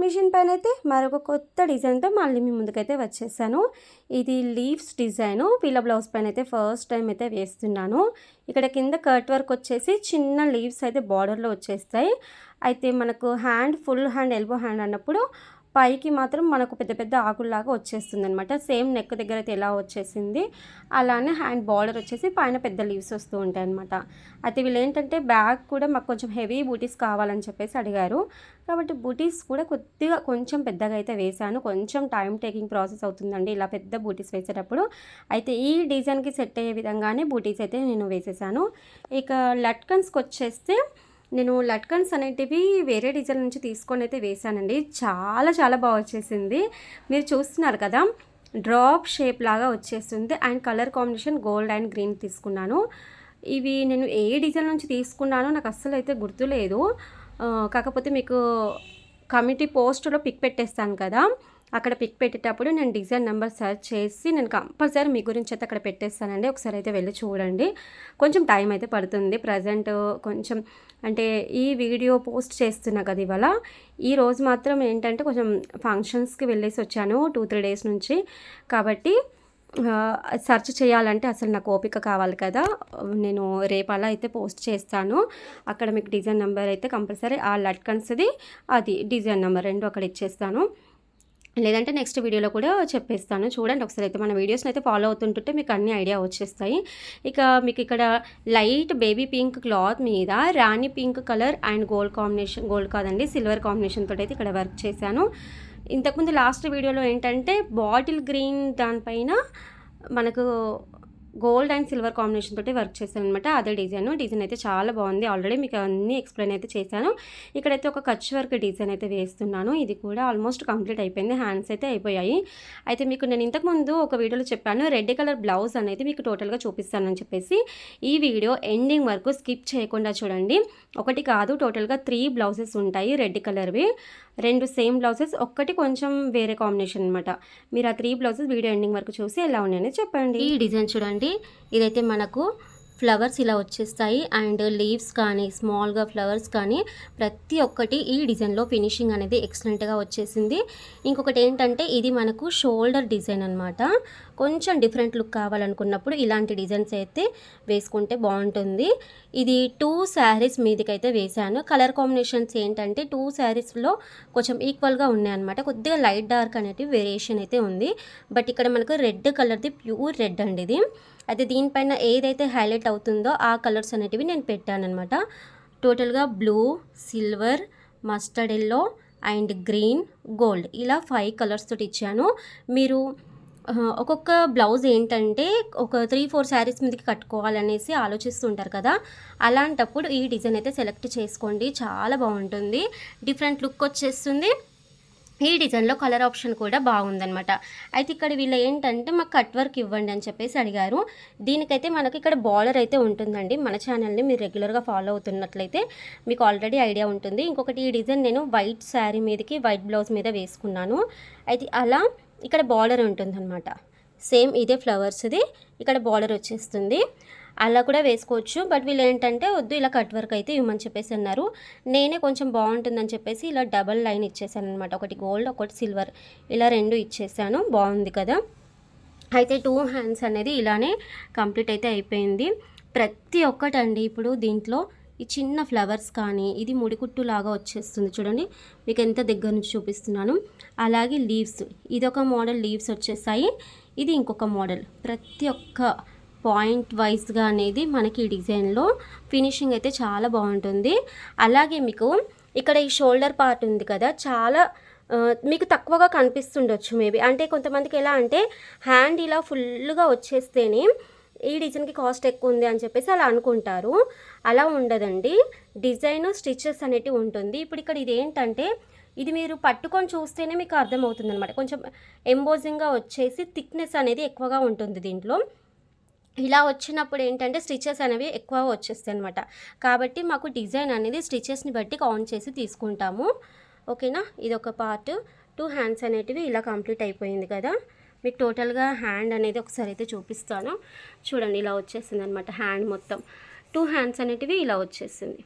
Machine పైన అయితే మరొక కొత్త డిజైన్తో మళ్ళీ మీ ముందుకైతే వచ్చేసాను. ఇది లీవ్స్ డిజైను. పిల్ల బ్లౌజ్ పైన అయితే ఫస్ట్ టైం అయితే వేస్తున్నాను. ఇక్కడ కింద కట్ వర్క్ వచ్చేసి చిన్న లీవ్స్ అయితే బార్డర్లో వచ్చేస్తాయి. అయితే మనకు hand full hand elbow hand అన్నప్పుడు పైకి మాత్రం మనకు పెద్ద పెద్ద ఆకుల్లాగా వచ్చేస్తుంది అనమాట సేమ్ నెక్ దగ్గర అయితే ఎలా వచ్చేసింది అలానే హ్యాండ్ బార్డర్ వచ్చేసి పైన పెద్ద లీవ్స్ వస్తూ ఉంటాయి అనమాట అయితే వీళ్ళు ఏంటంటే బ్యాగ్ కూడా మాకు కొంచెం హెవీ బూటీస్ కావాలని చెప్పేసి అడిగారు. కాబట్టి బూటీస్ కూడా కొద్దిగా కొంచెం పెద్దగా అయితే వేశాను. కొంచెం టైం టేకింగ్ ప్రాసెస్ అవుతుందండి ఇలా పెద్ద బూటీస్ వేసేటప్పుడు. అయితే ఈ డిజైన్కి సెట్ అయ్యే విధంగానే బూటీస్ అయితే నేను వేసేసాను. ఇక లట్కన్స్కి వచ్చేస్తే నేను లట్కన్స్ అనేటివి వేరే డిజైన్ నుంచి తీసుకొని అయితే వేసానండి చాలా చాలా బాగా వచ్చేసింది. మీరు చూస్తున్నారు కదా డ్రాప్ షేప్ లాగా వచ్చేస్తుంది. And colour combination gold and green తీసుకున్నాను. ఇవి నేను ఏ డిజైన్ నుంచి తీసుకున్నానో నాకు అస్సలు అయితే గుర్తులేదు కాకపోతే మీకు కమిటీ పోస్ట్లో పిక్ పెట్టేస్తాను కదా. అక్కడ పిక్ పెట్టేటప్పుడు నేను డిజైన్ నెంబర్ సెర్చ్ చేసి నేను కంపల్సరీ మీ గురించి అయితే అక్కడ పెట్టేస్తానండి. ఒకసారి అయితే వెళ్ళి చూడండి. కొంచెం టైం అయితే పడుతుంది. ప్రజెంట్ కొంచెం అంటే ఈ వీడియో పోస్ట్ చేస్తున్నా కదా ఇవాళ. ఈ రోజు మాత్రం ఏంటంటే కొంచెం ఫంక్షన్స్కి వెళ్ళేసి వచ్చాను టూ త్రీ డేస్ నుంచి. కాబట్టి సెర్చ్ చేయాలంటే అసలు నాకు ఓపిక కావాలి కదా. నేను రేపు అలా అయితే పోస్ట్ చేస్తాను. అక్కడ మీకు డిజైన్ నెంబర్ అయితే కంపల్సరీ ఆ లట్కన్స్ది అది డిజైన్ నెంబర్ రెండు అక్కడ ఇచ్చేస్తాను. లేదంటే నెక్స్ట్ వీడియోలో కూడా చెప్పేస్తాను. చూడండి ఒకసారి అయితే మన వీడియోస్ని అయితే ఫాలో అవుతుంటుంటే మీకు అన్ని ఐడియా వచ్చేస్తాయి. ఇక మీకు ఇక్కడ లైట్ బేబీ పింక్ క్లాత్ మీద rani pink colour and gold combination gold కాదండి సిల్వర్ కాంబినేషన్ తోటి అయితే ఇక్కడ వర్క్ చేశాను. ఇంతకుముందు లాస్ట్ వీడియోలో ఏంటంటే బాటిల్ గ్రీన్ దానిపైన మనకు గోల్డ్ అండ్ సిల్వర్ కాంబినేషన్ తోటి వర్క్ చేశాను అనమాట అదే డిజైన్. డిజైన్ అయితే చాలా బాగుంది. ఆల్రెడీ మీకు అన్ని ఎక్స్ప్లెయిన్ అయితే చేశాను. ఇక్కడైతే ఒక కచ్ వర్క్ డిజైన్ అయితే వేస్తున్నాను. ఇది కూడా ఆల్మోస్ట్ కంప్లీట్ అయిపోయింది. హ్యాండ్స్ అయితే అయిపోయాయి. అయితే మీకు నేను ఇంతకుముందు ఒక వీడియోలో చెప్పాను రెడ్ కలర్ బ్లౌజ్ అనేది మీకు టోటల్గా చూపిస్తానని చెప్పేసి. ఈ వీడియో ఎండింగ్ వరకు స్కిప్ చేయకుండా చూడండి. ఒకటి కాదు టోటల్గా త్రీ బ్లౌజెస్ ఉంటాయి రెడ్ కలర్వి. రెండు సేమ్ బ్లౌజెస్ ఒక్కటి కొంచెం వేరే కాంబినేషన్ అనమాట మీరు ఆ త్రీ బ్లౌజెస్ వీడియో ఎండింగ్ వరకు చూసి ఎలా ఉన్నాయని చెప్పండి. ఈ డిజైన్ చూడండి. ఇదైతే మనకు ఫ్లవర్స్ ఇలా వచ్చేస్తాయి. అండ్ లీవ్స్ కానీ స్మాల్గా ఫ్లవర్స్ కానీ ప్రతి ఒక్కటి ఈ డిజైన్లో ఫినిషింగ్ అనేది ఎక్సలెంట్గా వచ్చేసింది. ఇంకొకటి ఏంటంటే ఇది మనకు షోల్డర్ డిజైన్ అనమాట కొంచెం డిఫరెంట్ లుక్ కావాలనుకున్నప్పుడు ఇలాంటి డిజైన్స్ అయితే వేసుకుంటే బాగుంటుంది. ఇది టూ శారీస్ మీదకైతే వేశాను. కలర్ కాంబినేషన్స్ ఏంటంటే టూ శారీస్లో కొంచెం ఈక్వల్గా ఉన్నాయన్నమాట. కొద్దిగా లైట్ డార్క్ అనేటివి వేరియేషన్ అయితే ఉంది. బట్ ఇక్కడ మనకు రెడ్ కలర్ది ప్యూర్ రెడ్ అండి ఇది. అయితే దీనిపైన ఏదైతే హైలైట్ అవుతుందో ఆ కలర్స్ అనేటివి నేను పెట్టానమాట టోటల్గా blue silver mustard yellow and green gold ఇలా ఫైవ్ కలర్స్ తోటి ఇచ్చాను. మీరు ఒక్కొక్క బ్లౌజ్ ఏంటంటే ఒక త్రీ ఫోర్ శారీస్ మీదకి కట్టుకోవాలనేసి ఆలోచిస్తుంటారు కదా. అలాంటప్పుడు ఈ డిజైన్ అయితే సెలెక్ట్ చేసుకోండి. చాలా బాగుంటుంది. డిఫరెంట్ లుక్ వచ్చేస్తుంది. ఈ డిజైన్లో కలర్ ఆప్షన్ కూడా బాగుందనమాట అయితే ఇక్కడ వీళ్ళు ఏంటంటే మాకు కట్ వర్క్ ఇవ్వండి అని చెప్పేసి అడిగారు. దీనికైతే మనకి ఇక్కడ బార్డర్ అయితే ఉంటుందండి. మన ఛానల్ని మీరు రెగ్యులర్గా ఫాలో అవుతున్నట్లయితే మీకు ఆల్రెడీ ఐడియా ఉంటుంది. ఇంకొకటి ఈ డిజైన్ నేను వైట్ శారీ మీదకి వైట్ బ్లౌజ్ మీద వేసుకున్నాను. అయితే అలా ఇక్కడ బార్డర్ ఉంటుందన్నమాట. సేమ్ ఇదే ఫ్లవర్స్ది. ఇక్కడ బార్డర్ వచ్చేస్తుంది. అలా కూడా వేసుకోవచ్చు. బట్ వీళ్ళు ఏంటంటే వద్దు ఇలా కట్ వర్క్ అయితే ఇవ్వమని చెప్పేసి అన్నారు. నేనే కొంచెం బాగుంటుందని చెప్పేసి ఇలా డబల్ లైన్ ఇచ్చేసాను అనమాట ఒకటి గోల్డ్ ఒకటి సిల్వర్. ఇలా రెండు ఇచ్చేసాను. బాగుంది కదా? అయితే టూ హ్యాండ్స్ అనేది ఇలానే కంప్లీట్ అయితే అయిపోయింది. ప్రతి ఒక్కటండి ఇప్పుడు దీంట్లో ఈ చిన్న ఫ్లవర్స్ కానీ ఇది ముడికుట్టు లాగా వచ్చేస్తుంది చూడండి. మీకు ఎంత దగ్గర నుంచి చూపిస్తున్నాను. అలాగే లీవ్స్. ఇదొక మోడల్ లీవ్స్ వచ్చేసాయి. ఇది ఇంకొక మోడల్. ప్రతి ఒక్క పాయింట్ వైజ్గా అనేది మనకి ఈ డిజైన్లో ఫినిషింగ్ అయితే చాలా బాగుంటుంది. అలాగే మీకు ఇక్కడ ఈ షోల్డర్ పార్ట్ ఉంది కదా చాలా మీకు తక్కువగా కనిపిస్తుండొచ్చు మేబీ. అంటే కొంతమందికి ఎలా అంటే హ్యాండ్ ఇలా ఫుల్గా వచ్చేస్తేనే ఈ డిజైన్కి కాస్ట్ ఎక్కువ ఉంది అని చెప్పేసి అలా అనుకుంటారు. అలా ఉండదండి. డిజైన్ స్టిచెస్ అనేటివి ఉంటుంది. ఇప్పుడు ఇక్కడ ఇది ఏంటంటే ఇది మీరు పట్టుకొని చూస్తేనే మీకు అర్థమవుతుంది అనమాట కొంచెం ఎంబోజింగ్గా వచ్చేసి థిక్నెస్ అనేది ఎక్కువగా ఉంటుంది దీంట్లో. ఇలా వచ్చినప్పుడు ఏంటంటే స్టిచెస్ అనేవి ఎక్కువ వచ్చేస్తాయి అనమాట కాబట్టి మాకు డిజైన్ అనేది స్టిచెస్ని బట్టి కౌంట్ చేసి తీసుకుంటాము. ఓకేనా? ఇది ఒక పార్ట్. టూ హ్యాండ్స్ అనేటివి ఇలా కంప్లీట్ అయిపోయింది కదా. మీకు టోటల్గా హ్యాండ్ అనేది ఒకసారి అయితే చూపిస్తాను. చూడండి ఇలా వచ్చేసింది అనమాట హ్యాండ్ మొత్తం. టూ హ్యాండ్స్ అనేటివి ఇలా వచ్చేసింది.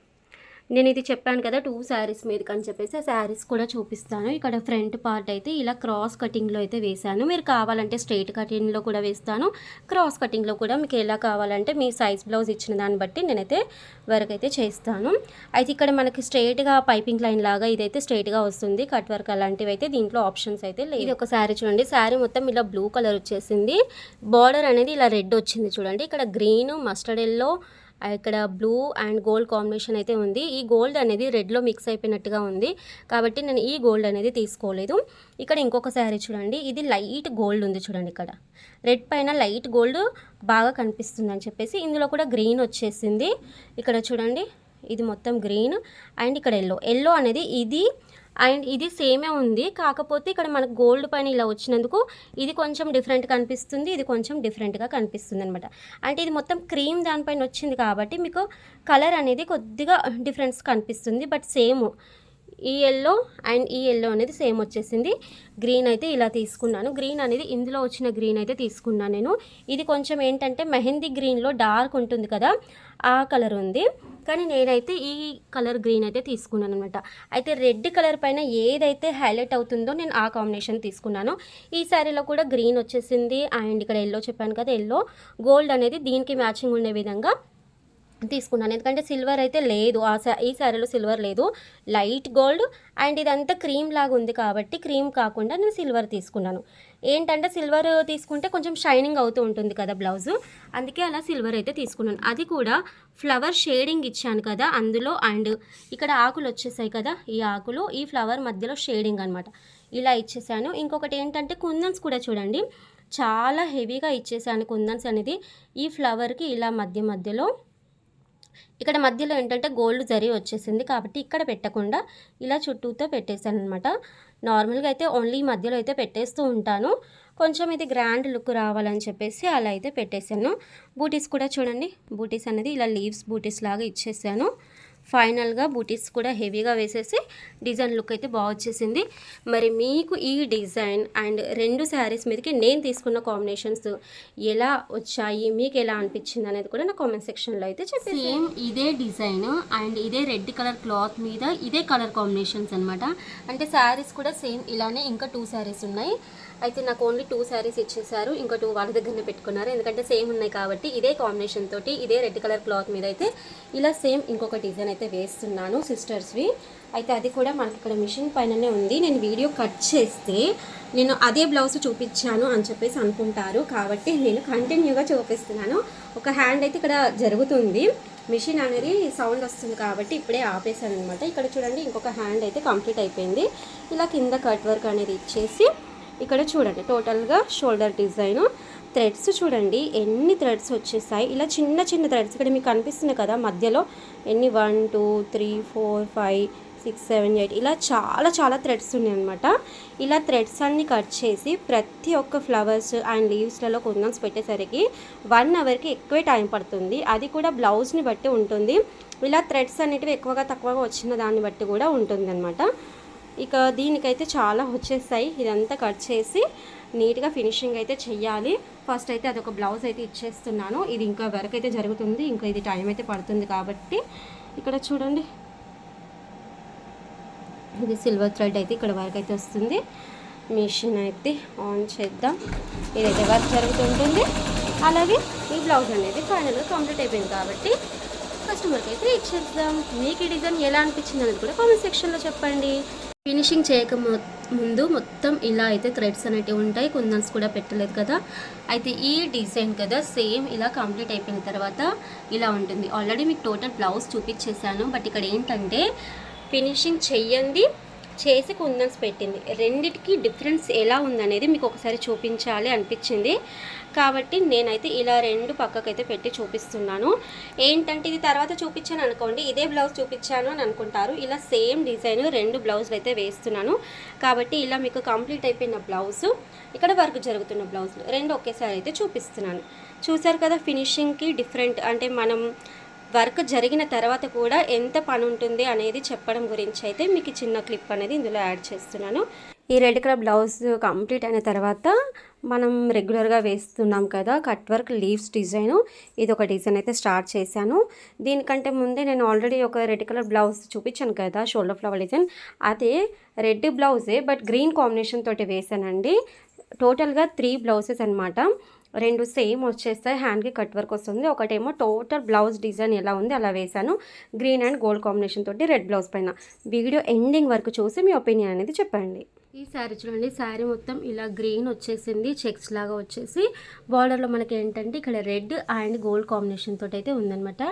నేను ఇది చెప్పాను కదా టూ శారీస్ మీదకి అని చెప్పేసి ఆ శారీస్ కూడా చూపిస్తాను. ఇక్కడ ఫ్రంట్ పార్ట్ అయితే ఇలా క్రాస్ కటింగ్లో అయితే వేశాను. మీరు కావాలంటే స్ట్రైట్ కటింగ్లో కూడా వేస్తాను. క్రాస్ కటింగ్లో కూడా మీకు ఎలా కావాలంటే మీ సైజ్ బ్లౌజ్ ఇచ్చిన దాన్ని బట్టి నేనైతే వర్క్ అయితే చేస్తాను. అయితే ఇక్కడ మనకి స్ట్రైట్గా పైపింగ్ లైన్ లాగా ఇదైతే స్ట్రైట్గా వస్తుంది. కట్ వర్క్ అలాంటివి అయితే దీంట్లో ఆప్షన్స్ అయితే లేదు ఇది ఒక శారీ చూడండి. శారీ మొత్తం ఇలా బ్లూ కలర్ వచ్చేసింది. బార్డర్ అనేది ఇలా రెడ్ వచ్చింది చూడండి. ఇక్కడ గ్రీన్ మస్టర్డ్ ఎల్లో ఇక్కడ బ్లూ అండ్ గోల్డ్ కాంబినేషన్ అయితే ఉంది. ఈ గోల్డ్ అనేది రెడ్లో మిక్స్ అయిపోయినట్టుగా ఉంది. కాబట్టి నేను ఈ గోల్డ్ అనేది తీసుకోలేదు. ఇక్కడ ఇంకొక శారీ చూడండి. ఇది లైట్ గోల్డ్ ఉంది చూడండి ఇక్కడ. రెడ్ పైన లైట్ గోల్డ్ బాగా కనిపిస్తుంది అని చెప్పేసి ఇందులో కూడా గ్రీన్ వచ్చేసింది. ఇక్కడ చూడండి. ఇది మొత్తం గ్రీన్ అండ్ ఇక్కడ ఎల్లో ఎల్లో అనేది ఇది అండ్ ఇది సేమే ఉంది. కాకపోతే ఇక్కడ మనకు గోల్డ్ పైన ఇలా వచ్చినందుకు ఇది కొంచెం డిఫరెంట్ కనిపిస్తుంది. ఇది కొంచెం డిఫరెంట్గా కనిపిస్తుంది అనమాట అంటే ఇది మొత్తం క్రీమ్ దానిపైన వచ్చింది కాబట్టి మీకు కలర్ అనేది కొద్దిగా డిఫరెన్స్ కనిపిస్తుంది. బట్ సేమ్ ఈ ఎల్లో అండ్ ఈ ఎల్లో అనేది సేమ్ వచ్చేసింది. గ్రీన్ అయితే ఇలా తీసుకున్నాను. గ్రీన్ అనేది ఇందులో వచ్చిన గ్రీన్ అయితే తీసుకున్నాను నేను. ఇది కొంచెం ఏంటంటే మెహందీ గ్రీన్లో డార్క్ ఉంటుంది కదా ఆ కలర్ ఉంది. కానీ నేనైతే ఈ కలర్ గ్రీన్ అయితే తీసుకున్నాను అనమాట అయితే రెడ్ కలర్ పైన ఏదైతే హైలైట్ అవుతుందో నేను ఆ కాంబినేషన్ తీసుకున్నాను. ఈ శారీలో కూడా గ్రీన్ వచ్చేసింది. అండ్ ఇక్కడ ఎల్లో చెప్పాను కదా ఎల్లో. గోల్డ్ అనేది దీనికి మ్యాచింగ్ ఉండే విధంగా తీసుకున్నాను. ఎందుకంటే సిల్వర్ అయితే లేదు. ఆ శా ఈ శారీలో సిల్వర్ లేదు. లైట్ గోల్డ్ అండ్ ఇదంతా క్రీమ్ లాగా ఉంది కాబట్టి క్రీమ్ కాకుండా నేను సిల్వర్ తీసుకున్నాను. ఏంటంటే సిల్వర్ తీసుకుంటే కొంచెం షైనింగ్ అవుతూ ఉంటుంది కదా బ్లౌజు అందుకే అలా సిల్వర్ అయితే తీసుకున్నాను. అది కూడా ఫ్లవర్ షేడింగ్ ఇచ్చాను కదా అందులో అండ్ ఇక్కడ ఆకులు వచ్చేసాయి కదా ఈ ఆకులు ఈ ఫ్లవర్ మధ్యలో షేడింగ్ అనమాట ఇలా ఇచ్చేసాను. ఇంకొకటి ఏంటంటే కుందన్స్ కూడా చూడండి. చాలా హెవీగా ఇచ్చేసాను కుందన్స్ అనేది. ఈ ఫ్లవర్కి ఇలా మధ్య మధ్యలో ఇక్కడ మధ్యలో ఏంటంటే గోల్డ్ జరీ వచ్చేసింది కాబట్టి ఇక్కడ పెట్టకుండా ఇలా చుట్టూతో పెట్టేశాను అనమాట నార్మల్గా అయితే ఓన్లీ మధ్యలో అయితే పెట్టేస్తూ ఉంటాను. కొంచెం ఇది గ్రాండ్ లుక్ రావాలని చెప్పేసి అలా అయితే పెట్టేశాను. బూటీస్ కూడా చూడండి బూటీస్ అనేది ఇలా లీవ్స్ బూటీస్ లాగా ఇచ్చేసాను. ఫైనల్గా బూటీస్ కూడా హెవీగా వేసేసి డిజైన్ లుక్ అయితే బాగా వచ్చేసింది. మరి మీకు ఈ డిజైన్ అండ్ రెండు శారీస్ మీదకి నేను తీసుకున్న కాంబినేషన్స్ ఎలా వచ్చాయి మీకు ఎలా అనిపించింది అనేది కూడా నా కామెంట్ సెక్షన్లో అయితే చెప్పి సేమ్ ఇదే డిజైన్ అండ్ ఇదే రెడ్ కలర్ క్లాత్ మీద ఇదే కలర్ కాంబినేషన్స్ అనమాట అంటే శారీస్ కూడా సేమ్ ఇలానే ఇంకా టూ శారీస్ ఉన్నాయి. అయితే నాకు ఓన్లీ టూ శారీస్ ఇచ్చేసారు ఇంకా టూ వాళ్ళ దగ్గరనే పెట్టుకున్నారు. ఎందుకంటే సేమ్ ఉన్నాయి కాబట్టి ఇదే కాంబినేషన్ తోటి ఇదే రెడ్ కలర్ క్లాత్ మీద అయితే ఇలా సేమ్ ఇంకొక డిజైన్ అయితే వేస్తున్నాను సిస్టర్స్వి అయితే అది కూడా మనకి ఇక్కడ మిషన్ పైననే ఉంది. నేను వీడియో కట్ చేస్తే నేను అదే బ్లౌజ్ చూపించాను అని చెప్పేసి అనుకుంటారు. కాబట్టి నేను కంటిన్యూగా చూపిస్తున్నాను. ఒక హ్యాండ్ అయితే ఇక్కడ జరుగుతుంది. మిషన్ అనేది సౌండ్ వస్తుంది కాబట్టి ఇప్పుడే ఆపేసాను అనమాట ఇక్కడ చూడండి ఇంకొక హ్యాండ్ అయితే కంప్లీట్ అయిపోయింది. ఇలా కింద కట్ వర్క్ అనేది ఇచ్చేసి ఇక్కడ చూడండి టోటల్గా షోల్డర్ డిజైన్ థ్రెడ్స్ చూడండి ఎన్ని థ్రెడ్స్ వచ్చేసాయి. ఇలా చిన్న చిన్న థ్రెడ్స్ ఇక్కడ మీకు కనిపిస్తున్నాయి కదా మధ్యలో ఎన్ని? One two three four five six seven eight ఇలా చాలా చాలా థ్రెడ్స్ ఉన్నాయి అనమాట ఇలా థ్రెడ్స్ అన్ని కట్ చేసి ప్రతి ఒక్క ఫ్లవర్స్ అండ్ లీవ్స్లలో కుందన్స్ పెట్టేసరికి వన్ అవర్కి ఎక్కువే టైం పడుతుంది. అది కూడా బ్లౌజ్ని బట్టి ఉంటుంది. ఇలా థ్రెడ్స్ అనేటివి ఎక్కువగా తక్కువగా వచ్చిన దాన్ని బట్టి కూడా ఉంటుంది అనమాట ఇక దీనికైతే చాలా వచ్చేస్తాయి ఇదంతా కట్ చేసి నీట్గా ఫినిషింగ్ అయితే చెయ్యాలి. ఫస్ట్ అయితే అదొక బ్లౌజ్ అయితే ఇచ్చేస్తున్నాను. ఇది ఇంకా వర్క్ అయితే జరుగుతుంది. ఇంకా ఇది టైం అయితే పడుతుంది కాబట్టి ఇక్కడ చూడండి. ఇది సిల్వర్ థ్రెడ్ అయితే ఇక్కడ వర్క్ అయితే వస్తుంది. మిషన్ అయితే ఆన్ చేద్దాం. ఇదైతే వర్క్ జరుగుతుంటుంది. అలాగే ఈ బ్లౌజ్ అనేది ఫైనల్గా కంప్లీట్ అయిపోయింది కాబట్టి కస్టమర్కి అయితే ఇచ్చేద్దాం. మీకు ఈ డిజైన్ ఎలా అనిపించింది అనేది కూడా కామెంట్ సెక్షన్లో చెప్పండి. ఫినిషింగ్ చేయక ముందు మొత్తం ఇలా అయితే థ్రెడ్స్ అనేటివి ఉంటాయి. కుందన్స్ కూడా పెట్టలేదు కదా. అయితే ఈ డిజైన్ కదా సేమ్ ఇలా కంప్లీట్ అయిపోయిన తర్వాత ఇలా ఉంటుంది. ఆల్రెడీ మీకు టోటల్ బ్లౌజ్ చూపించేశాను. బట్ ఇక్కడ ఏంటంటే ఫినిషింగ్ చెయ్యండి. చేసి కుందన్స్ పెట్టింది. రెండిటికి డిఫరెన్స్ ఎలా ఉందనేది మీకు ఒకసారి చూపించాలి అనిపించింది. కాబట్టి నేనైతే ఇలా రెండు పక్కకైతే పెట్టి చూపిస్తున్నాను. ఏంటంటే ఇది తర్వాత చూపించాను అనుకోండి ఇదే బ్లౌజ్ చూపించాను అని అనుకుంటారు. ఇలా సేమ్ డిజైన్ రెండు బ్లౌజులు అయితే వేస్తున్నాను. కాబట్టి ఇలా మీకు కంప్లీట్ అయిపోయిన బ్లౌజ్ ఇక్కడ వర్క్ జరుగుతున్న బ్లౌజులు రెండు ఒకేసారి అయితే చూపిస్తున్నాను. చూసారు కదా ఫినిషింగ్కి డిఫరెంట్ అంటే మనం వర్క్ జరిగిన తర్వాత కూడా ఎంత పని ఉంటుంది అనేది చెప్పడం గురించి అయితే మీకు చిన్న క్లిప్ అనేది ఇందులో యాడ్ చేస్తున్నాను. ఈ రెడ్ కలర్ బ్లౌజ్ కంప్లీట్ అయిన తర్వాత మనం రెగ్యులర్గా వేస్తున్నాం కదా కట్ వర్క్ లీవ్స్ డిజైను. ఇది ఒక డిజైన్ అయితే స్టార్ట్ చేశాను. దీనికంటే ముందే నేను ఆల్రెడీ ఒక రెడ్ కలర్ బ్లౌజ్ చూపించాను కదా షోల్డర్ ఫ్లవర్ డిజైన్. అదే రెడ్ బ్లౌజే బట్ గ్రీన్ కాంబినేషన్ తోటి వేశానండి. టోటల్గా త్రీ బ్లౌజెస్ అనమాట రెండు సేమ్ వచ్చేస్తాయి. హ్యాండ్కి కట్ వర్క్ వస్తుంది. ఒకటేమో టోటల్ బ్లౌజ్ డిజైన్ ఎలా ఉంది అలా వేశాను. గ్రీన్ అండ్ గోల్డ్ కాంబినేషన్ తోటి రెడ్ బ్లౌజ్ పైన. వీడియో ఎండింగ్ వరకు చూసి మీ ఒపీనియన్ అనేది చెప్పండి. ఈ శారీ చూడండి శారీ మొత్తం ఇలా గ్రీన్ వచ్చేసింది చెక్స్ లాగా వచ్చేసి. బార్డర్లో మనకి ఏంటంటే ఇక్కడ రెడ్ అండ్ గోల్డ్ కాంబినేషన్ తోటి అయితే ఉందన్నమాట.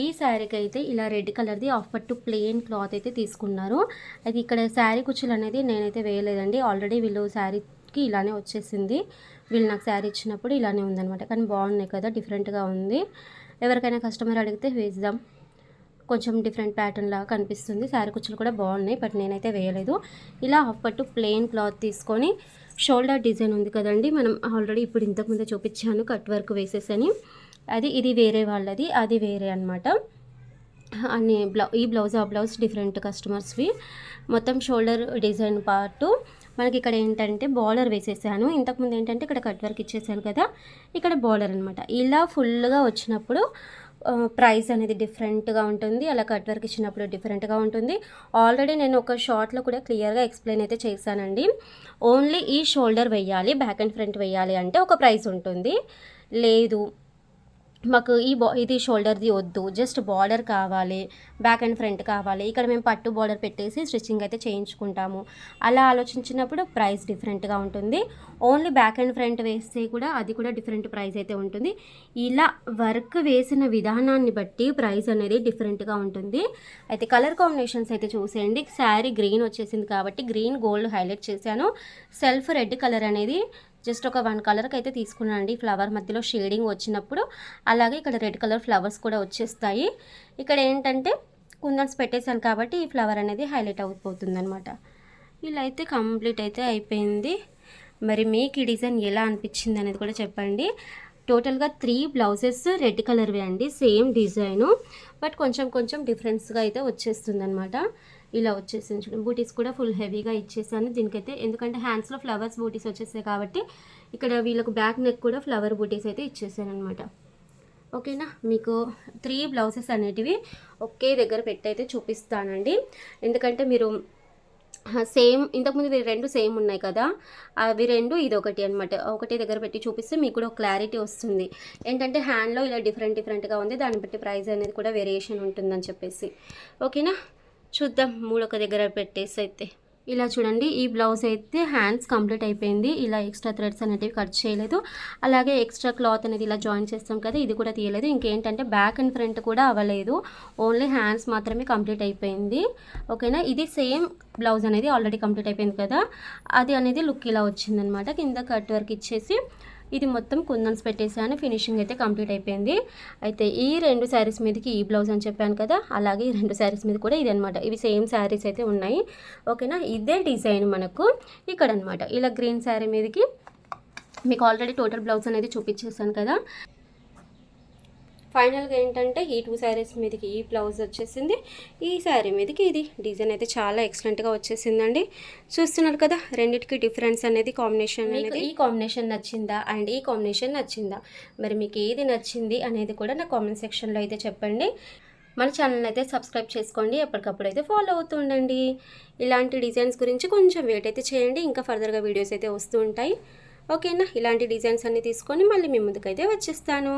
ఈ శారీకి అయితే ఇలా రెడ్ కలర్ది ఆఫ్ పట్టు ప్లెయిన్ క్లాత్ అయితే తీసుకున్నారు. అది ఇక్కడ శారీ కుచ్చులు అనేది నేనైతే వేయలేదండి. ఆల్రెడీ వీళ్ళు శారీకి ఇలానే వచ్చేసింది. వీళ్ళు నాకు శారీ ఇచ్చినప్పుడు ఇలానే ఉందనమాట కానీ బాగున్నాయి కదా డిఫరెంట్గా ఉంది. ఎవరికైనా కస్టమర్ అడిగితే వేద్దాం. కొంచెం డిఫరెంట్ ప్యాటర్న్ లాగా కనిపిస్తుంది. శారీ కుచ్చులు కూడా బాగున్నాయి బట్ నేనైతే వేయలేదు. ఇలా హాఫ్ పట్టు ప్లెయిన్ క్లాత్ తీసుకొని షోల్డర్ డిజైన్ ఉంది కదండి. మనం ఆల్రెడీ ఇప్పుడు ఇంతకుముందే చూపించాను కట్ వర్క్ వేసేసని. అది ఇది వేరే వాళ్ళది అది వేరే అనమాట అన్ని బ్లౌ ఈ బ్లౌజ్ ఆ బ్లౌజ్ డిఫరెంట్ కస్టమర్స్వి. మొత్తం షోల్డర్ డిజైన్ పార్టు మనకి ఇక్కడ ఏంటంటే బార్డర్ వేసేసాను. ఇంతకుముందు ఏంటంటే ఇక్కడ కట్ వర్క్ ఇచ్చేసాను కదా ఇక్కడ బార్డర్ అనమాట ఇలా ఫుల్గా వచ్చినప్పుడు ప్రైస్ అనేది డిఫరెంట్గా ఉంటుంది. అలా కట్ వర్క్ ఇచ్చినప్పుడు డిఫరెంట్గా ఉంటుంది. ఆల్రెడీ నేను ఒక షార్ట్లో కూడా క్లియర్గా ఎక్స్ప్లెయిన్ అయితే చేశానండి. ఓన్లీ ఈ షోల్డర్ వేయాలి బ్యాక్ అండ్ ఫ్రంట్ వేయాలి అంటే ఒక ప్రైస్ ఉంటుంది. లేదు మాకు ఈ బా ఇది షోల్డర్ది వద్దు. జస్ట్ బార్డర్ కావాలి. బ్యాక్ అండ్ ఫ్రంట్ కావాలి. ఇక్కడ మేము పట్టు బార్డర్ పెట్టేసి స్టిచ్చింగ్ అయితే చేయించుకుంటాము. అలా ఆలోచించినప్పుడు ప్రైస్ డిఫరెంట్గా ఉంటుంది. ఓన్లీ బ్యాక్ అండ్ ఫ్రంట్ వేస్తే కూడా అది కూడా డిఫరెంట్ ప్రైస్ అయితే ఉంటుంది. ఇలా వర్క్ వేసిన విధానాన్ని బట్టి ప్రైస్ అనేది డిఫరెంట్గా ఉంటుంది. అయితే కలర్ కాంబినేషన్స్ అయితే చూసేయండి. శారీ గ్రీన్ వచ్చేసింది కాబట్టి గ్రీన్ గోల్డ్ హైలైట్ చేశాను. సెల్ఫ్ రెడ్ కలర్ అనేది జస్ట్ ఒక వన్ కలర్కి అయితే తీసుకున్నానండి. ఫ్లవర్ మధ్యలో షేడింగ్ వచ్చినప్పుడు అలాగే ఇక్కడ రెడ్ కలర్ ఫ్లవర్స్ కూడా వచ్చేస్తాయి. ఇక్కడ ఏంటంటే కుందన్స్ పెట్టేశాను కాబట్టి ఈ ఫ్లవర్ అనేది హైలైట్ అయిపోతుంది అనమాట ఇలా అయితే కంప్లీట్ అయితే అయిపోయింది. మరి మీకు ఈ డిజైన్ ఎలా అనిపించింది అనేది కూడా చెప్పండి. టోటల్గా త్రీ బ్లౌజెస్ రెడ్ కలర్వే అండి సేమ్ డిజైను. బట్ కొంచెం కొంచెం డిఫరెన్స్గా అయితే వచ్చేస్తుంది అనమాట ఇలా వచ్చేసింది చూడండి. బూటీస్ కూడా ఫుల్ హెవీగా ఇచ్చేసాను. దీనికైతే ఎందుకంటే హ్యాండ్స్లో ఫ్లవర్స్ బూటీస్ వచ్చేసాయి కాబట్టి ఇక్కడ వీళ్ళకు బ్యాక్ నెక్ కూడా ఫ్లవర్ బూటీస్ అయితే ఇచ్చేసాను అనమాట ఓకేనా? మీకు త్రీ బ్లౌజెస్ అనేటివి ఒకే దగ్గర పెట్టి అయితే చూపిస్తానండి. ఎందుకంటే మీరు సేమ్ ఇంతకుముందు రెండు సేమ్ ఉన్నాయి కదా? అవి రెండు ఇది ఒకటి అనమాట ఒకటి దగ్గర పెట్టి చూపిస్తే మీకు కూడా క్లారిటీ వస్తుంది. ఏంటంటే హ్యాండ్లో ఇలా డిఫరెంట్ డిఫరెంట్గా ఉంది. దాన్ని బట్టి ప్రైస్ అనేది కూడా వేరియేషన్ ఉంటుందని చెప్పేసి. ఓకేనా? చూద్దాం మూడొక దగ్గర పెట్టేసి అయితే. ఇలా చూడండి ఈ బ్లౌజ్ అయితే హ్యాండ్స్ కంప్లీట్ అయిపోయింది. ఇలా ఎక్స్ట్రా థ్రెడ్స్ అనేటివి కట్ చేయలేదు. అలాగే ఎక్స్ట్రా క్లాత్ అనేది ఇలా జాయిన్ చేస్తాం కదా ఇది కూడా తీయలేదు. ఇంకేంటంటే బ్యాక్ అండ్ ఫ్రంట్ కూడా అవ్వలేదు. ఓన్లీ హ్యాండ్స్ మాత్రమే కంప్లీట్ అయిపోయింది. ఓకేనా? ఇది సేమ్ బ్లౌజ్ అనేది ఆల్రెడీ కంప్లీట్ అయిపోయింది కదా. అది అనేది లుక్ ఇలా వచ్చిందనమాట. కింద కట్ వర్క్ ఇచ్చేసి ఇది మొత్తం కుందన్స్ పెట్టేసాను ఫినిషింగ్ అయితే కంప్లీట్ అయిపోయింది. అయితే ఈ రెండు శారీస్ మీదకి ఈ బ్లౌజ్ అని చెప్పాను కదా అలాగే ఈ రెండు శారీస్ మీద కూడా ఇది అనమాట ఇవి సేమ్ శారీస్ అయితే ఉన్నాయి. ఓకేనా? ఇదే డిజైన్ మనకు ఇక్కడ అనమాట ఇలా గ్రీన్ శారీ మీదకి మీకు ఆల్రెడీ టోటల్ బ్లౌజ్ అనేది చూపించేసాను కదా. ఫైనల్గా ఏంటంటే ఈ టూ శారీస్ మీదకి ఈ బ్లౌజ్ వచ్చేసింది. ఈ శారీ మీదకి ఇది డిజైన్ అయితే చాలా ఎక్సలెంట్గా వచ్చేసిందండి. చూస్తున్నారు కదా రెండింటికి డిఫరెన్స్ అనేది కాంబినేషన్ అనేది. ఈ కాంబినేషన్ నచ్చిందా? అండ్ ఈ కాంబినేషన్ నచ్చిందా? మరి మీకు ఏది నచ్చింది అనేది కూడా నా కామెంట్ సెక్షన్లో అయితే చెప్పండి. మన ఛానల్ అయితే సబ్స్క్రైబ్ చేసుకోండి. ఎప్పటికప్పుడు అయితే ఫాలో అవుతుండండి ఇలాంటి డిజైన్స్ గురించి కొంచెం వెయిట్ అయితే చేయండి. ఇంకా ఫర్దర్గా వీడియోస్ అయితే వస్తూ ఉంటాయి. ఓకేనా? ఇలాంటి డిజైన్స్ అన్నీ తీసుకొని మళ్ళీ మీ ముందుకైతే వచ్చేస్తాను.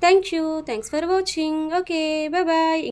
Thank you thanks for watching. Okay. Bye.